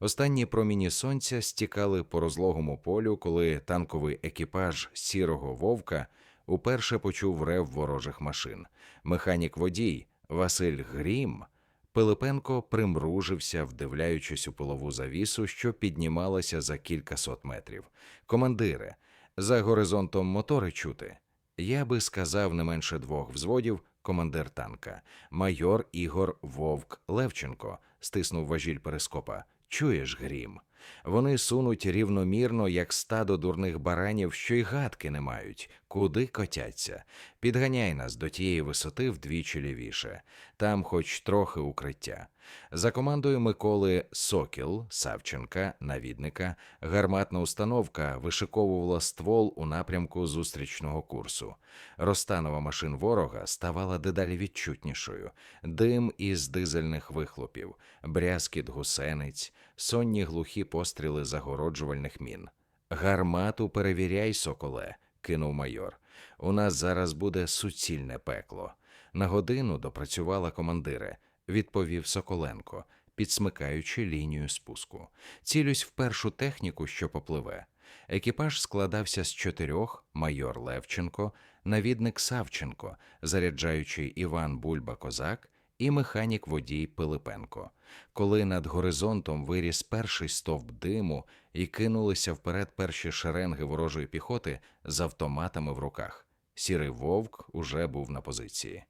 Останні проміні сонця стікали по розлогому полю, коли танковий екіпаж сірого вовка уперше почув рев ворожих машин. Механік водій Василь Грім Пилипенко примружився, вдивляючись у полову завісу, що піднімалася за кількасот метрів. Командире, за горизонтом мотори чути. Я би сказав не менше двох взводів, командир танка, майор Ігор Вовк Левченко, стиснув важіль перископа. Чуєш, грім? Вони сунуть рівномірно, як стадо дурних баранів, що й гадки не мають, куди котяться. Підганяй нас до тієї висоти вдвічі лівіше, там хоч трохи укриття. За командою Миколи Сокіл, Савченка, навідника, гарматна установка вишиковувала ствол у напрямку зустрічного курсу. Розстанова машин ворога ставала дедалі відчутнішою. Дим із дизельних вихлопів, брязкіт гусениць, сонні глухі постріли загороджувальних мін. Гармату перевіряй, соколе, кинув майор. У нас зараз буде суцільне пекло. На годину допрацювала командире, відповів Соколенко, підсмикаючи лінію спуску. Цілюсь в першу техніку, що попливе. Екіпаж складався з чотирьох: майор Левченко, навідник Савченко, заряджаючий Іван Бульба Козак і механік водій Пилипенко. Коли над горизонтом виріс перший стовп диму і кинулися вперед перші шеренги ворожої піхоти з автоматами в руках. Сірий вовк уже був на позиції.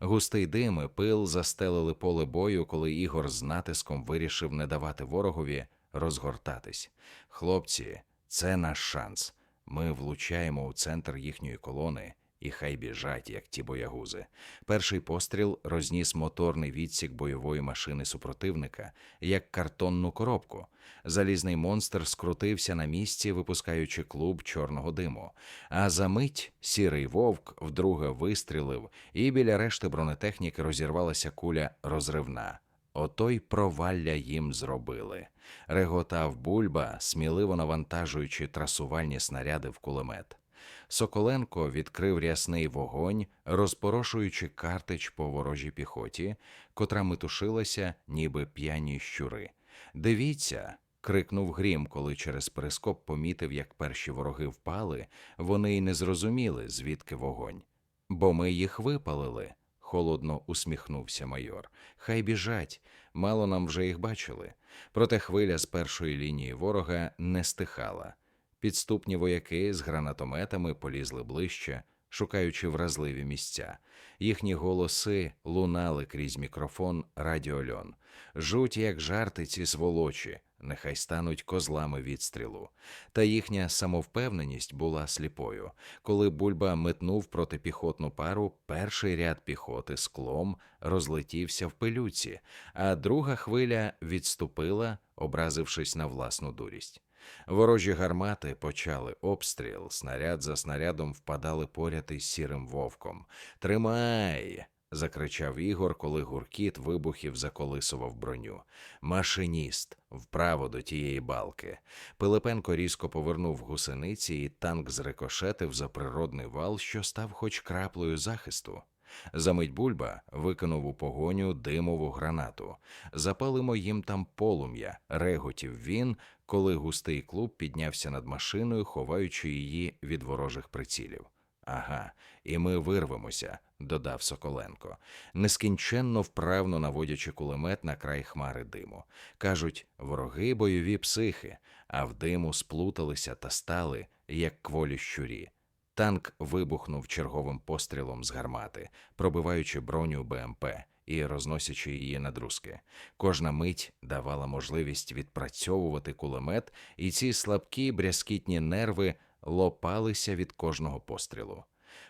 Густий дим і пил застелили поле бою, коли Ігор з натиском вирішив не давати ворогові розгортатись. Хлопці, це наш шанс. Ми влучаємо у центр їхньої колони, і хай біжать, як ті боягузи. Перший постріл розніс моторний відсік бойової машини супротивника, як картонну коробку. Залізний монстр скрутився на місці, випускаючи клуб чорного диму. А за мить сірий вовк вдруге вистрілив, і біля решти бронетехніки розірвалася куля розривна. Ото й провалля їм зробили. Реготав бульба, сміливо навантажуючи трасувальні снаряди в кулемет. Соколенко відкрив рясний вогонь, розпорошуючи картич по ворожій піхоті, котра метушилася, ніби п'яні щури. Дивіться. крикнув грім, коли через перископ помітив, як перші вороги впали, вони й не зрозуміли, звідки вогонь. Бо ми їх випалили, холодно усміхнувся майор. Хай біжать, мало нам вже їх бачили. Проте хвиля з першої лінії ворога не стихала. Підступні вояки з гранатометами полізли ближче, шукаючи вразливі місця. Їхні голоси лунали крізь мікрофон радіольон. Жуть, як жарти ці сволочі, нехай стануть козлами відстрілу. Та їхня самовпевненість була сліпою. Коли бульба метнув протипіхотну пару, перший ряд піхоти склом розлетівся в пилюці, а друга хвиля відступила, образившись на власну дурість. Ворожі гармати почали обстріл, снаряд за снарядом впадали поряд із сірим вовком. Тримай. закричав Ігор, коли гуркіт вибухів заколисував броню. Машиніст вправо до тієї балки. Пилипенко різко повернув гусениці, і танк зрикошетив за природний вал, що став хоч краплею захисту. Замить бульба викинув у погоню димову гранату. Запалимо їм там полум'я, реготів він, коли густий клуб піднявся над машиною, ховаючи її від ворожих прицілів. Ага, і ми вирвемося, додав Соколенко, нескінченно вправно наводячи кулемет на край хмари диму. Кажуть, вороги бойові психи, а в диму сплуталися та стали, як кволі щурі. Танк вибухнув черговим пострілом з гармати, пробиваючи броню БМП і розносячи її на друзки. Кожна мить давала можливість відпрацьовувати кулемет, і ці слабкі брязкітні нерви лопалися від кожного пострілу.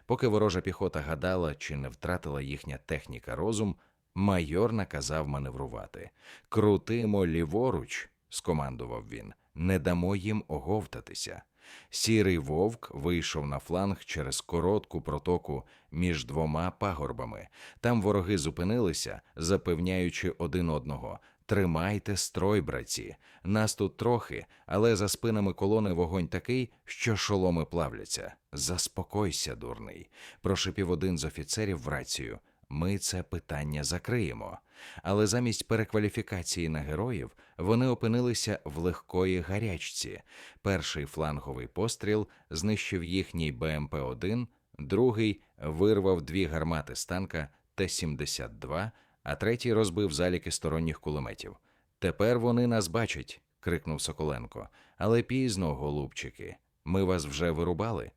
Поки ворожа піхота гадала, чи не втратила їхня техніка розум, майор наказав маневрувати. Крутимо ліворуч, скомандував він, не дамо їм оговтатися. Сірий вовк вийшов на фланг через коротку протоку між двома пагорбами. Там вороги зупинилися, запевняючи один одного. Тримайте строй, братці. Нас тут трохи, але за спинами колони вогонь такий, що шоломи плавляться. Заспокойся, дурний, прошепів один з офіцерів в рацію. Ми це питання закриємо. Але замість перекваліфікації на героїв вони опинилися в легкої гарячці. Перший фланговий постріл знищив їхній БМП-1, другий вирвав дві гармати з танка Т-72, а третій розбив заліки сторонніх кулеметів. Тепер вони нас бачать, крикнув Соколенко. Але пізно, голубчики, ми вас вже вирубали.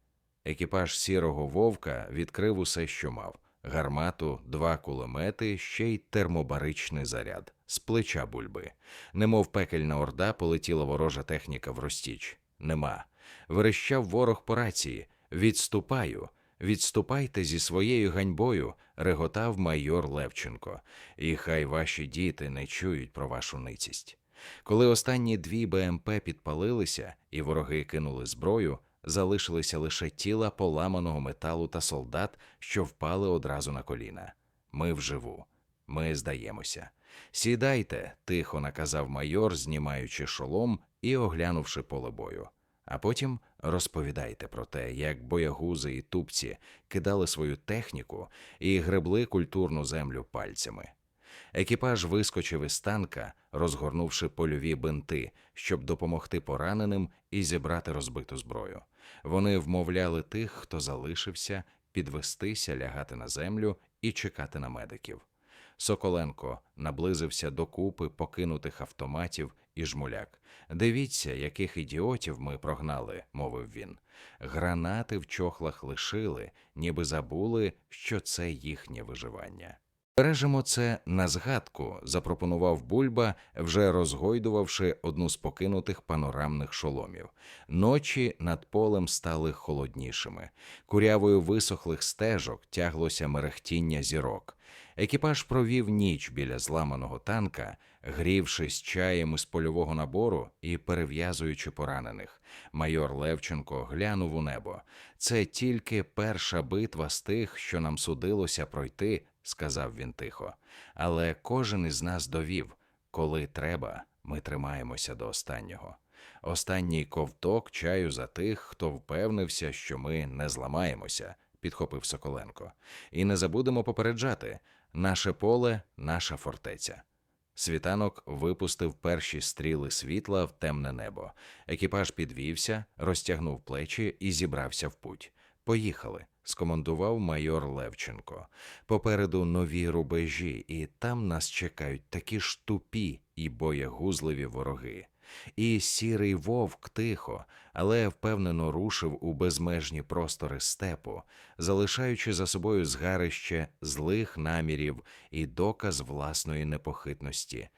Екіпаж сірого вовка відкрив усе, що мав: гармату, два кулемети, ще й термобаричний заряд з плеча бульби. Немов пекельна орда полетіла ворожа техніка в розтіч. Нема. Верещав ворог по рації. Відступаю. Відступайте зі своєю ганьбою, реготав майор Левченко, і хай ваші діти не чують про вашу ницість. Коли останні дві БМП підпалилися і вороги кинули зброю, залишилися лише тіла поламаного металу та солдат, що впали одразу на коліна. Ми вживу, ми здаємося. Сідайте, тихо наказав майор, знімаючи шолом і оглянувши поле бою. А потім розповідайте про те, як боягузи і тупці кидали свою техніку і гребли культурну землю пальцями. Екіпаж вискочив із танка, розгорнувши польові бинти, щоб допомогти пораненим і зібрати розбиту зброю. Вони вмовляли тих, хто залишився, підвестися, лягати на землю і чекати на медиків. Соколенко наблизився до купи покинутих автоматів і жмуляк. Дивіться, яких ідіотів ми прогнали, мовив він. Гранати в чохлах лишили, ніби забули, що це їхнє виживання. Бережемо це на згадку, запропонував Бульба, вже розгойдувавши одну з покинутих панорамних шоломів. Ночі над полем стали холоднішими. Курявою висохлих стежок тяглося мерехтіння зірок. Екіпаж провів ніч біля зламаного танка, грівшись чаєм із польового набору і перев'язуючи поранених. Майор Левченко глянув у небо. Це тільки перша битва з тих, що нам судилося пройти, сказав він тихо. Але кожен із нас довів, коли треба, ми тримаємося до останнього. Останній ковток чаю за тих, хто впевнився, що ми не зламаємося, підхопив Соколенко. І не забудемо попереджати наше поле, наша фортеця. Світанок випустив перші стріли світла в темне небо. Екіпаж підвівся, розтягнув плечі і зібрався в путь. Поїхали, скомандував майор Левченко. Попереду нові рубежі, і там нас чекають такі ж тупі і боягузливі вороги. І сірий вовк тихо, але впевнено рушив у безмежні простори степу, залишаючи за собою згарище злих намірів і доказ власної непохитності.